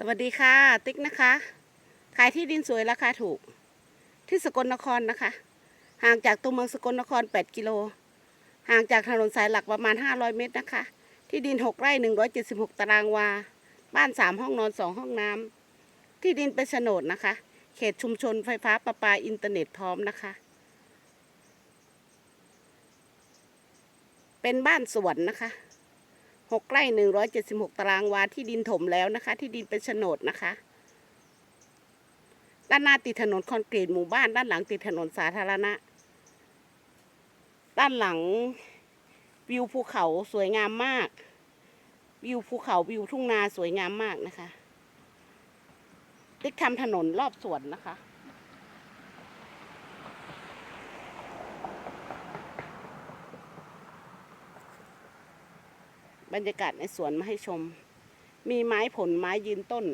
สวัสดีค่ะ ติ๊กนะคะ ขายที่ดินสวยราคาถูก ที่สกลนครนะคะ ห่างจากตัวเมืองสกลนคร 8 กิโล ห่างจากถนนสายหลักประมาณ 500 เมตรนะคะ ที่ดิน 6 ไร่ 176 ตารางวา บ้าน 3 ห้องนอน 2 ห้องน้ำที่ดินเป็นโฉนดนะคะ เขตชุมชนไฟฟ้าประปาอินเทอร์เน็ตพร้อมนะคะ เป็นบ้านสวนนะคะ หกไร่หนึ่งร้อยเจ็ดสิบหกตารางวาที่ดินถมแล้วนะคะ ที่ดินเป็นโฉนดนะคะ ด้านหน้าติดถนนคอนกรีตหมู่บ้าน ด้านหลังติดถนนสาธารณะ ด้านหลังวิวภูเขาสวยงามมาก วิวภูเขาวิวทุ่งนาสวยงามมากนะคะ ติ๊กทำถนนรอบสวนนะคะ บรรยากาศในสวนมาให้ชม มีไม้ผลไม้ยืนต้น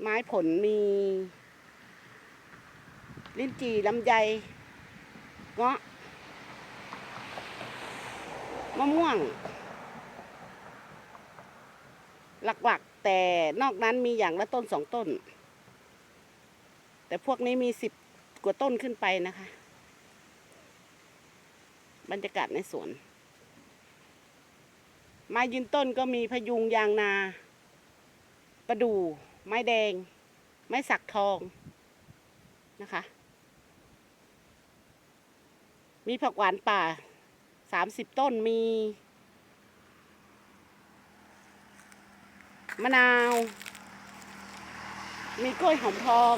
ไม้ผลมี ลิ้นจี่ลำไยเงาะมะม่วง หลักๆ แต่นอกนั้นมีอย่างละต้นสองต้น แต่พวกนี้มีสิบกว่าต้นขึ้นไปนะคะ บรรยากาศในสวน ไม้ยืนต้นก็มีพยุงยางนา ประดู่ ไม้แดง ไม้สักทองนะคะ มีผักหวานป่าสามสิบต้นมี มะนาว มีกล้วยหอมทอง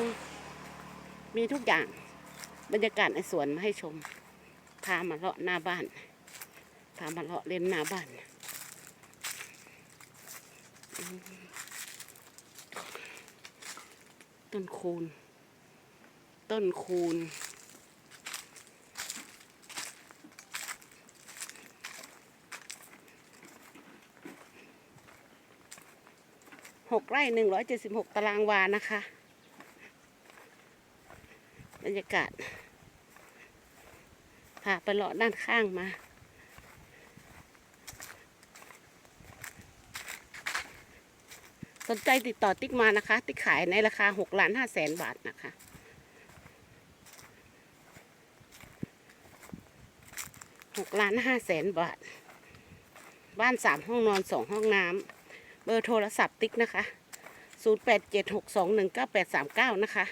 มีทุกอย่างบรรยากาศในสวนมาให้ชมพามาเลาะหน้าบ้านพามาเลาะเล่นหน้าบ้าน ต้นคูณ ต้นคูณ หกไร่หนึ่งร้อยเจ็ดสิบหกตารางวานะคะ บรรยากาศพาไปเลาะด้านข้างมา สนใจติดต่อติ๊กมานะคะ ติ๊กขายในราคาหกล้านห้าแสนบาทนะคะ หกล้านห้าแสนบาท บ้านสามห้องนอนสองห้องน้ำ เบอร์โทรศัพท์ติ๊กนะคะศูนย์แปดเจ็ดหกสองหนึ่งเก้าแปดสามเก้านะคะ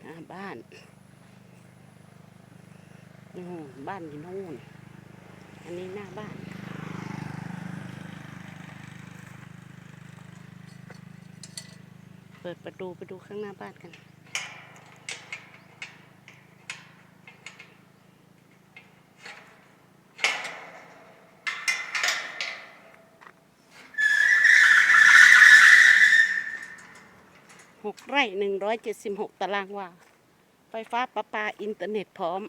ห น้าบ้านนู่นบ้านอยู่นู่น อันนี้หน้าบ้านเปิดประตูไปดูข้างหน้าบ้านกัน หกไร่หนึ่งร้อยเจ็ดสิบหกตารางวา ไฟฟ้าประปาอินเทอร์เน็ตพร้อม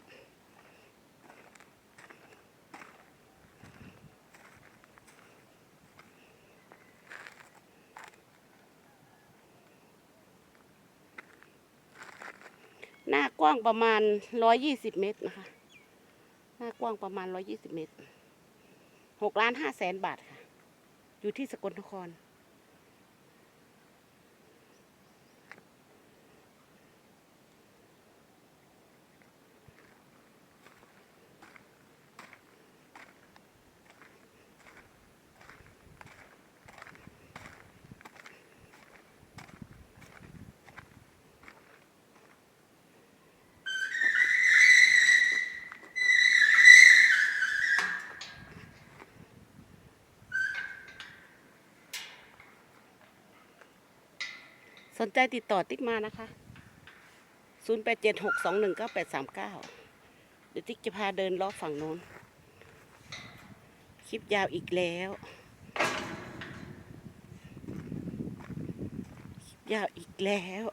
หน้ากว้างประมาณร้อยยี่สิบเมตรนะคะ หน้ากว้างประมาณร้อยยี่สิบเมตรหกล้านห้าแสนบาทค่ะ อยู่ที่สกลนคร สนใจติดต่อติ๊กมานะคะ 0 8 7 6 2 1 9 8 3 9 เดี๋ยวติ๊กจะพาเดินล้อบฝั่งโน้น คลิปยาวอีกแล้ว คลิปยาวอีกแล้ว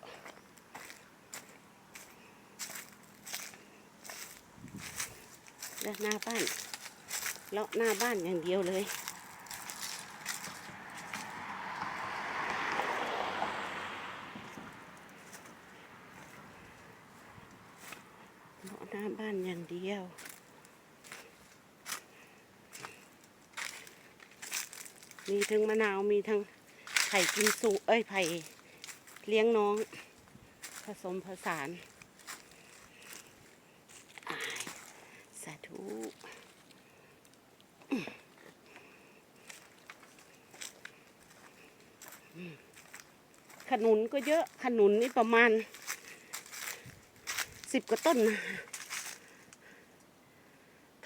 แล้วหน้าบ้านเลาะหน้าบ้านอย่างเดียวเลย เลาะห น้าบ้านอย่างเดียว มีทั้งมะนาวมีทั้งไผ่กิมซุเอ้ยไผ่เลี้ยงน้อง ผสมผสานสาธุขนุนก็เยอะ ขนุนนี่ประมาณสิบกว่าต้นนะ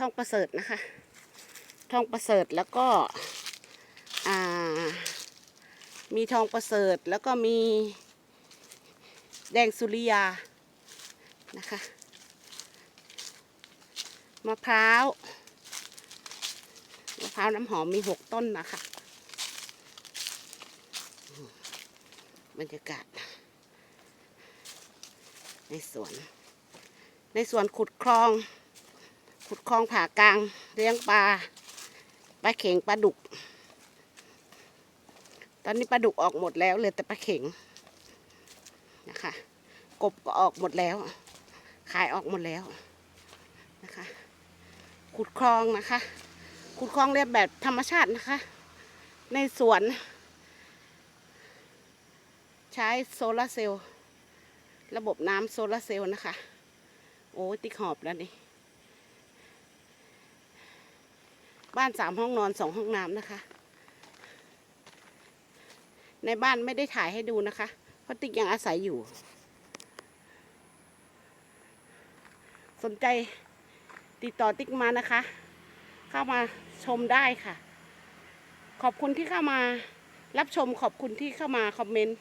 ทองประเสริฐนะคะ ทองประเสริฐแล้วก็มีทองประเสริฐแล้วก็มีแดงสุริยานะคะมะพร้าวมะพร้าวน้ำหอมมีหกต้นนะคะบรรยากาศ ในสวน ในสวนขุดคลอง ขุดคลองผ่ากลางเลี้ยงปลาปลาเข่งปลาดุก ตอนนี้ปลาดุกออกหมดแล้วเหลือแต่ปลาเข่งนะคะ กบก็ออกหมดแล้ว ขายออกหมดแล้วนะคะ ขุดคลองนะคะ ขุดคลองเรียบแบบธรรมชาตินะคะ ในสวน ใช้โซลาร์เซลล์ระบบน้ำโซลาร์เซลล์นะคะ โอ้ติ๊กหอบแล้วนี่ บ้านสามห้องนอนสองห้องน้ำนะคะ ในบ้านไม่ได้ถ่ายให้ดูนะคะ เพราะติ๊กยังอาศัยอยู่ สนใจติดต่อติ๊กมานะคะ เข้ามาชมได้ค่ะ ขอบคุณที่เข้ามารับชมขอบคุณที่เข้ามาคอมเมนต์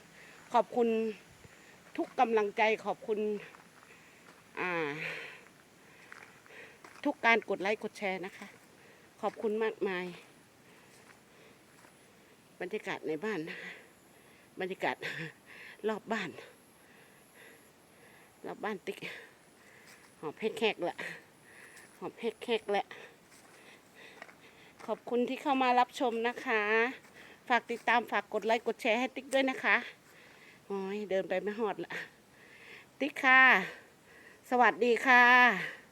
ขอบคุณทุกกำลังใจขอบคุณทุกการกดไลค์กดแชร์นะคะ ขอบคุณมากมาย บรรยากาศในบ้านนะคะบรรยากาศรอบบ้าน รอบบ้านติ๊ก หอบแหกๆแหละหอบแหกๆแหละ ขอบคุณที่เข้ามารับชมนะคะ ฝากติดตามฝากกดไลค์กดแชร์ให้ติ๊กด้วยนะคะโอ้ยเดินไปไม่หอดละติ๊กค่ะ สวัสดีค่ะ